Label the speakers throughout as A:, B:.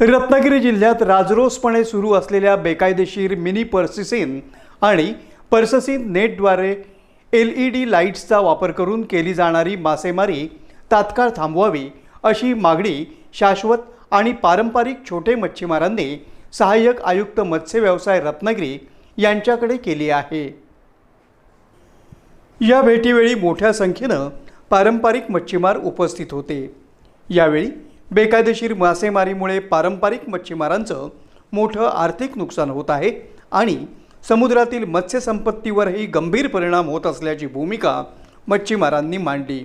A: रत्नागिरी जिल्ह्यात राजरोसपणे सुरू असलेल्या बेकायदेशीर मिनी पर्सिसिन आणि पर्ससिन नेटद्वारे एल ई डी लाईट्सचा वापर करून केली जाणारी मासेमारी तात्काळ थांबवावी अशी मागणी शाश्वत आणि पारंपरिक छोटे मच्छीमारांनी सहाय्यक आयुक्त मत्स्य व्यवसाय रत्नागिरी यांच्याकडे केली आहे. या भेटीवेळी मोठ्या संख्येनं पारंपरिक मच्छीमार उपस्थित होते. यावेळी बेकायदेशीर मासेमारीमुळे पारंपरिक मच्छीमारांचं मोठं आर्थिक नुकसान होत आहे आणि समुद्रातील मत्स्यसंपत्तीवरही गंभीर परिणाम होत असल्याची भूमिका मच्छीमारांनी मांडली.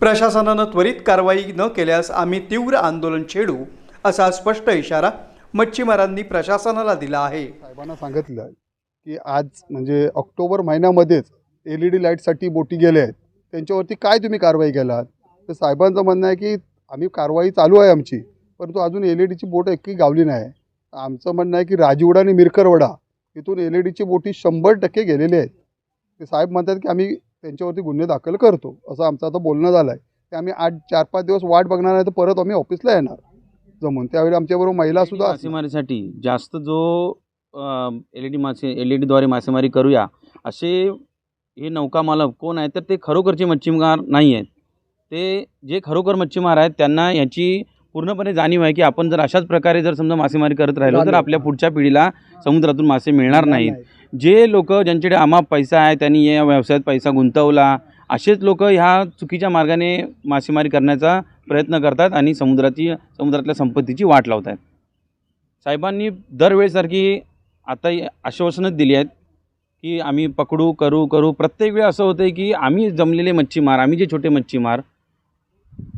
A: प्रशासनानं त्वरित कारवाई न केल्यास आम्ही तीव्र आंदोलन छेडू असा स्पष्ट इशारा मच्छीमारांनी प्रशासनाला दिला आहे.
B: साहेबांना सांगितलं की आज म्हणजे ऑक्टोबर महिन्यामध्येच एल ई डी लाईटसाठी बोटी गेल्या आहेत. त्यांच्यावरती काय तुम्ही कारवाई केलात? तर साहेबांचं म्हणणं आहे की आम्ही कारवाई चालू आहे आमची परंतु अजून एल ई डीची बोट एकही गावली नाही. आमचं म्हणणं आहे की राजवडा आणि मिरकरवडा इथून एल ई डीची बोटी शंभर टक्के गेलेले आहेत. ते साहेब म्हणतात की आम्ही त्यांच्यावरती गुन्हे दाखल करतो असं आमचं आता बोलणं झालं आहे ते आम्ही आठ चार पाच दिवस वाट बघणार नाही तर परत आम्ही ऑफिसला येणार. जमून त्यावेळी आमच्याबरोबर महिलासुद्धा
C: मासेमारीसाठी जास्त जो एल ई डी मासे एल ई डीद्वारे मासेमारी करूया असे हे नौका मालक कोण आहेत तर ते खरोखरचे मच्छीमार नाही आहेत ते जे खरोखर मच्छीमार आहेत त्यांना याची पूर्णपणे जाणीव आहे की आपण जर अशाच प्रकारे जर समजा मासेमारी करत राहिलो तर आपल्या पुढच्या पिढीला समुद्रातून मासे मिळणार नाहीत. जे लोक ज्यांच्याकडे आमाप पैसा आहे त्यांनी या व्यवसायात पैसा गुंतवला असेच लोक ह्या चुकीच्या मार्गाने मासेमारी करण्याचा प्रयत्न करतात आणि समुद्राची समुद्रातल्या संपत्तीची वाट लावत आहेत साहेबांनी दरवेळेसारखी आता आश्वासनच दिली आहेत की आम्ही पकडू करू करू. प्रत्येक वेळी असं होतं की आम्ही जमलेले मच्छीमार आम्ही जे छोटे मच्छीमार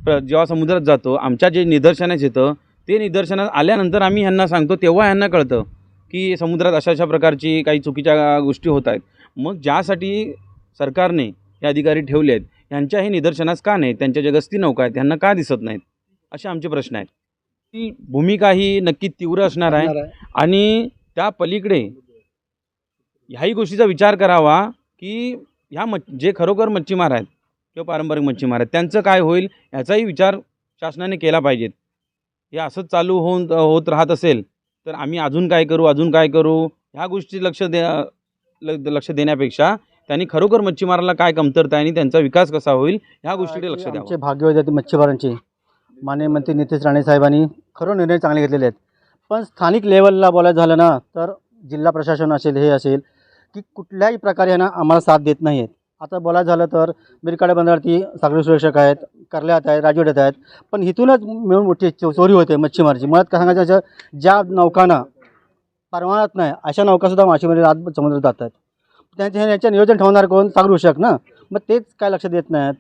C: जेव्हा समुद्रात जातो आमच्या जे निदर्शनास येतं ते निदर्शनास आल्यानंतर आम्ही ह्यांना सांगतो तेव्हा ह्यांना कळतं की समुद्रात अशा अशा प्रकारची काही चुकीच्या गोष्टी होत आहेत. मग ज्यासाठी सरकारने हे अधिकारी ठेवले आहेत ह्यांच्या हे निदर्शनास का नाही त्यांच्या ज्या गस्ती नौका आहेत ह्यांना का दिसत नाहीत? असे आमचे प्रश्न आहेत. ती भूमिका ही नक्की तीव्र असणार आहे. आणि त्या पलीकडे ह्याही गोष्टीचा विचार करावा की ह्या मच्छ जे खरोखर मच्छीमार आहेत किंवा पारंपरिक मच्छीमार आहेत त्यांचं काय होईल ह्याचाही विचार शासनाने केला पाहिजेत हे असंच चालू होऊन होत राहत असेल तर आम्ही अजून काय करू अजून काय करू ह्या गोष्टी लक्ष दे लक्ष देण्यापेक्षा त्यांनी खरोखर मच्छीमाराला काय कमतरता आहे आणि त्यांचा विकास कसा होईल ह्या गोष्टीकडे लक्ष द्यावं.
D: भाग्यवादी मच्छीमारांचे माननीय मंत्री नितेश राणे साहेबांनी खरं निर्णय चांगले घेतलेले आहेत. पण स्थानिक लेवलला बोलायचं झालं ना तर जिल्हा प्रशासन असेल हे असेल की कुठल्याही प्रकारे ना आम्हाला साथ देत नाही आहेत आता बोलायचं झालं तर मिरकाडे बंदरावरती सागरी सुरक्षक आहेत कर्ल्यात आहेत राजवड्यात आहेत. पण इथूनच मिळून मोठी चो- चोरी होते मच्छीमारची. मुळात काय सांगायचं असं ज्या नौकांना परवानात नाही अशा नौकासुद्धा मासेमारी आत समुद्रात जात आहेत. त्यांचे ह्याचं नियोजन ठेवणार कोण? सागरू शक ना? मग तेच काय लक्ष देत नाहीत.